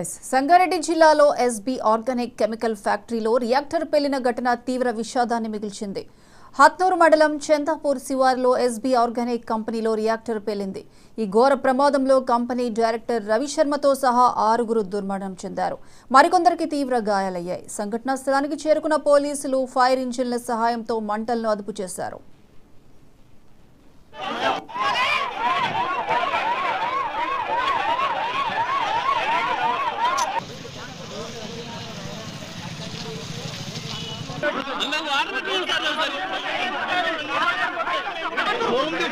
Yes. Sangareddy జిల్లాలో SB organic chemical ఫ్యాక్టరీలో reactor పేలిన ఘటన తీవ్ర విషాదాన్ని మిగిల్చింది. హత్నూరు మండలం చందాపూర్ శివార్లో ఎస్బీ ఆర్గానిక్ కంపెనీలో రియాక్టర్ పేలింది. ఈ ఘోర ప్రమాదంలో కంపెనీ డైరెక్టర్ రవిశర్మతో సహా ఆరుగురు దుర్మరణం చెందారు. మరికొందరికి తీవ్ర గాయాలయ్యాయి. సంఘటనా స్థలానికి చేరుకున్న పోలీసులు ఫైర్ ఇంజిన్ల సహాయంతో మంటలను అదుపు చేశారు.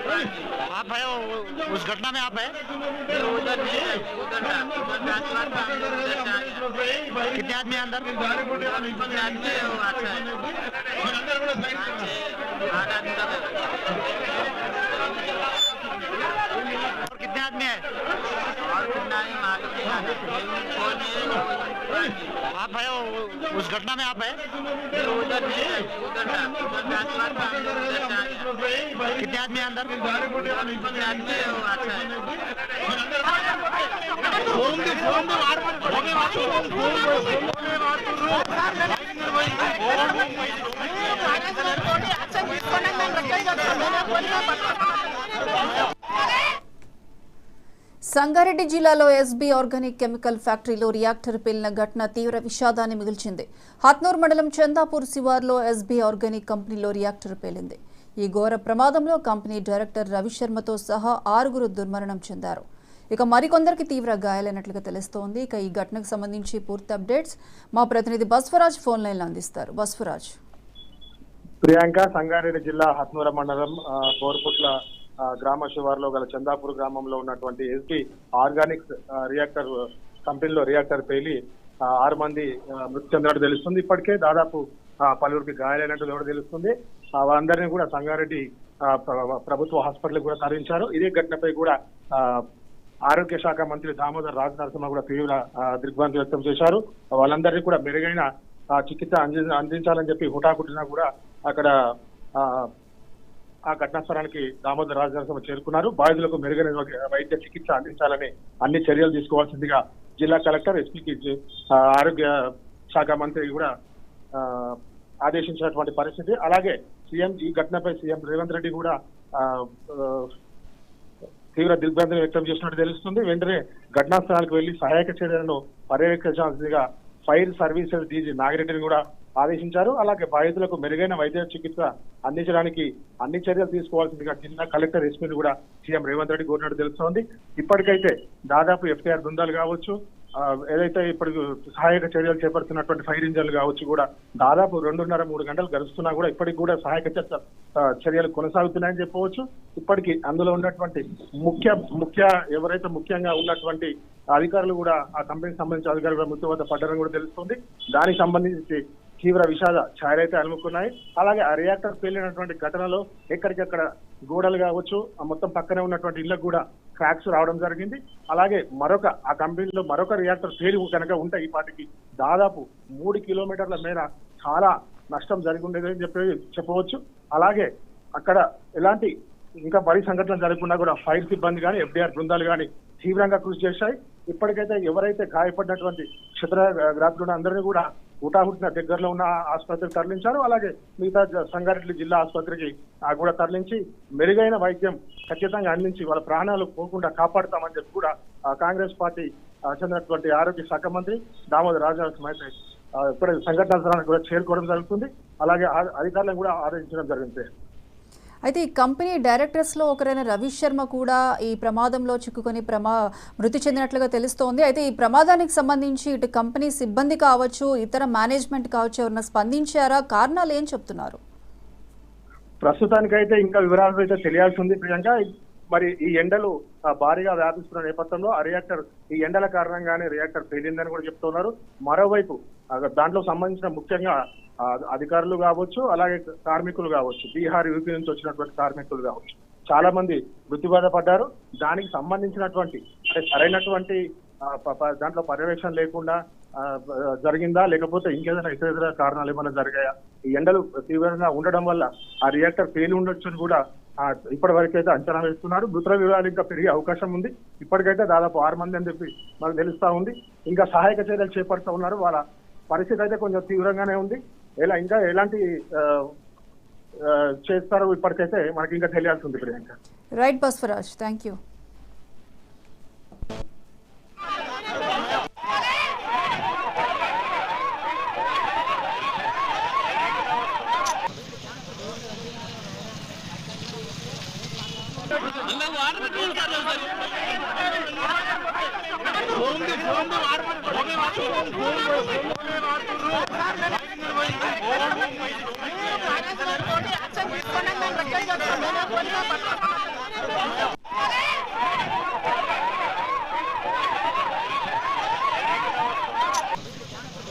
आप है उस घटना में आप है? कितने आदमी अंदर और कितने आदमी है आप है उस घटना में आप है? कितने आदमी अंदर? సంగారెడ్డి జిల్లాలో ఎస్బీ ఆర్గానిక్ కెమికల్ ఫ్యాక్టరీలో రియాక్టర్ పేలిన ఘటన తీవ్ర విషాదాన్ని మిగిల్చింది. హత్నూర్ మండలం చందాపూర్ శివార్లో ఎస్బీ ఆర్గానిక్ కంపెనీలో రియాక్టర్ పేలింది. ఈ ఘోర ప్రమాదంలో కంపెనీ డైరెక్టర్ రవిశర్మతో సహా ఆరుగురు దుర్మరణం చెందారు. ఇక మరికొందరికి తీవ్ర గాయాలైనట్లుగా తెలుస్తోంది. ఇక ఈ ఘటనకు సంబంధించి పూర్తి అప్డేట్స్ మా ప్రతినిధి బస్వరాజ్ ఫోన్ లైన్లో అందిస్తారు. బస్వరాజ్. ప్రియాంక సంగారెడ్డి జిల్లా హత్నూర మండలం కోరుపుట్ల గ్రామ శివార్లో గల చందాపూర్ గ్రామంలో ఉన్నటువంటి ఎస్పీ ఆర్గానిక్స్ రియాక్టర్ కంపెనీలో రియాక్టర్ పేలి ఆరు మంది మృతి చెందినట్టు తెలుస్తుంది. ఇప్పటికే దాదాపు పలువురికి గాయాలైనట్టు కూడా తెలుస్తుంది. వారందరినీ కూడా సంగారెడ్డి ఆ, ప్ర- ప్రభుత్వ హాస్పిటల్ కూడా తరలించారు. ఇదే ఘటనపై కూడా ఆ, ఆరోగ్య శాఖ మంత్రి దామోదర్ రాజ నరసింహ కూడా తీవ్ర దిగ్భ్రాంతి వ్యక్తం చేశారు. వాళ్ళందరినీ కూడా మెరుగైన చికిత్స అంది అందించాలని చెప్పి హుటాకుటినా కూడా అక్కడ ఆ, ఘటనాస్థలానికి ఘటనా స్థలానికి దామోదర్ రాజ చేరుకున్నారు. బాధితులకు మెరుగైన వైద్య చికిత్స అందించాలని అన్ని చర్యలు తీసుకోవాల్సిందిగా జిల్లా కలెక్టర్ ఎస్పీకి ఆరోగ్య శాఖ మంత్రి కూడా ఆదేశించినటువంటి పరిస్థితి. అలాగే సీఎం ఈ ఘటనపై సీఎం రేవంత్ రెడ్డి కూడా తీవ్ర దిగ్భ్రాంతిని వ్యక్తం చేసినట్టు తెలుస్తుంది. వెంటనే ఘటనా స్థలానికి వెళ్ళి సహాయక చర్యలను పర్యవేక్షించాల్సిందిగా ఫైర్ సర్వీసెస్ డీజీ నాగిరెడ్డిని కూడా ఆదేశించారు. అలాగే బాధితులకు మెరుగైన వైద్య చికిత్స అందించడానికి అన్ని చర్యలు తీసుకోవాల్సిందిగా జిల్లా కలెక్టర్ ఎస్పీని కూడా సీఎం రేవంత్ రెడ్డి కోరినట్టు తెలుస్తోంది. ఇప్పటికైతే దాదాపు ఎఫ్ఐఆర్ బృందాలు కావచ్చు ఏదైతే ఇప్పుడు సహాయక చర్యలు చేపడుతున్నటువంటి ఫైర్ ఇంజన్లు కావచ్చు కూడా దాదాపు రెండున్నర మూడు గంటలు గడుస్తున్నా కూడా ఇప్పటికి కూడా సహాయక చర్యలు కొనసాగుతున్నాయని చెప్పవచ్చు. ఇప్పటికీ అందులో ఉన్నటువంటి ముఖ్య ముఖ్య ఎవరైతే ముఖ్యంగా ఉన్నటువంటి అధికారులు కూడా ఆ కంపెనీకి సంబంధించిన అధికారులు కూడా మృత్యు పడ్డారని కూడా తెలుస్తుంది. దానికి సంబంధించి తీవ్ర విషాద ఛాయలైతే అలుముకున్నాయి. అలాగే ఆ రియాక్టర్ పేలినటువంటి ఘటనలో ఎక్కడికక్కడ గోడలు కావచ్చు ఆ మొత్తం పక్కనే ఉన్నటువంటి ఇళ్ళకు కూడా క్రాక్స్ రావడం జరిగింది. అలాగే మరొక ఆ కంపెనీలో మరొక రియాక్టర్ పేలి కనుక ఉంటే ఈ పాటికి దాదాపు మూడు కిలోమీటర్ల మేర చాలా నష్టం జరిగి ఉండేదని చెప్పి చెప్పవచ్చు. అలాగే అక్కడ ఎలాంటి ఇంకా పరి సంఘటనలు జరగకుండా కూడా ఫైర్ సిబ్బంది కానీ ఎఫ్డీఆర్ బృందాలు కానీ తీవ్రంగా కృషి చేశాయి. ఇప్పటికైతే ఎవరైతే గాయపడినటువంటి క్షుద్రగ్రాతులు అందరినీ కూడా హుటాహుటిన దగ్గరలో ఉన్న ఆసుపత్రికి తరలించారు. అలాగే మిగతా సంగారెడ్డి జిల్లా ఆసుపత్రికి కూడా తరలించి మెరుగైన వైద్యం ఖచ్చితంగా అందించి వాళ్ళ ప్రాణాలు పోకుండా కాపాడుతామని చెప్పి కూడా కాంగ్రెస్ పార్టీ చెందినటువంటి ఆరోగ్య శాఖ మంత్రి దామోదర్ రాజనరసింహ అయితే ఇప్పుడే సంఘటన స్థలానికి కూడా చేరుకోవడం జరుగుతుంది. అలాగే ఆ- అధికారులను కూడా ఆదేశించడం జరిగింది. అయితే ఈ కంపెనీ డైరెక్టర్స్లో ఒకరైన రవి శర్మ కూడా ఈ ప్రమాదంలో చిక్కుకొని ప్రమా మృతి చెందినట్లుగా తెలుస్తోంది. అయితే ఈ ప్రమాదానికి సంబంధించి ఇటు కంపెనీ సిబ్బంది కావచ్చు ఇతర మేనేజ్మెంట్ కావచ్చు ఎవరైనా స్పందించారా? కారణాలు ఏం చెప్తున్నారు? ప్రస్తుతానికైతే ఇంకా వివరాలు అయితే తెలియాల్సి ఉంది ప్రియాంక మరి ఈ ఎండలు భారీగా వ్యాపిస్తున్న నేపథ్యంలో ఆ రియాక్టర్ ఈ ఎండల కారణంగానే రియాక్టర్ పేలిందని కూడా చెప్తున్నారు. మరోవైపు దాంట్లో సంబంధించిన ముఖ్యంగా అధికారులు కావచ్చు అలాగే కార్మికులు కావచ్చు బీహార్ యూపీ నుంచి వచ్చినటువంటి కార్మికులు కావచ్చు. చాలా మంది మృత్యుబాధ దానికి సంబంధించినటువంటి అంటే సరైనటువంటి ప- దాంట్లో పర్యవేక్షణ లేకుండా జరిగిందా? లేకపోతే ఇంకేదైనా ఇతర ఇతర కారణాలు ఏమైనా జరిగాయా? ఈ ఎండలు తీవ్రంగా ఉండడం వల్ల ఆ రియాక్టర్ పేలి ఉండొచ్చు అని కూడా ఇప్పటి వరకు అయితే అంచనా వేస్తున్నారు. మృతుల వివరాలు ఇంకా పెరిగే అవకాశం ఉంది. ఇప్పటికైతే దాదాపు ఆరు మంది అని చెప్పి మనకు తెలుస్తా ఉంది. ఇంకా సహాయక చర్యలు చేపడుతూ ఉన్నారు. వాళ్ళ పరిస్థితి అయితే కొంచెం తీవ్రంగానే ఉంది. ఎలా ఇంకా ఎలాంటి చేస్తారో ఇప్పటికైతే మనకి ఇంకా తెలియాల్సి ఉంది Priyanka right Baswaraj thank you Oh,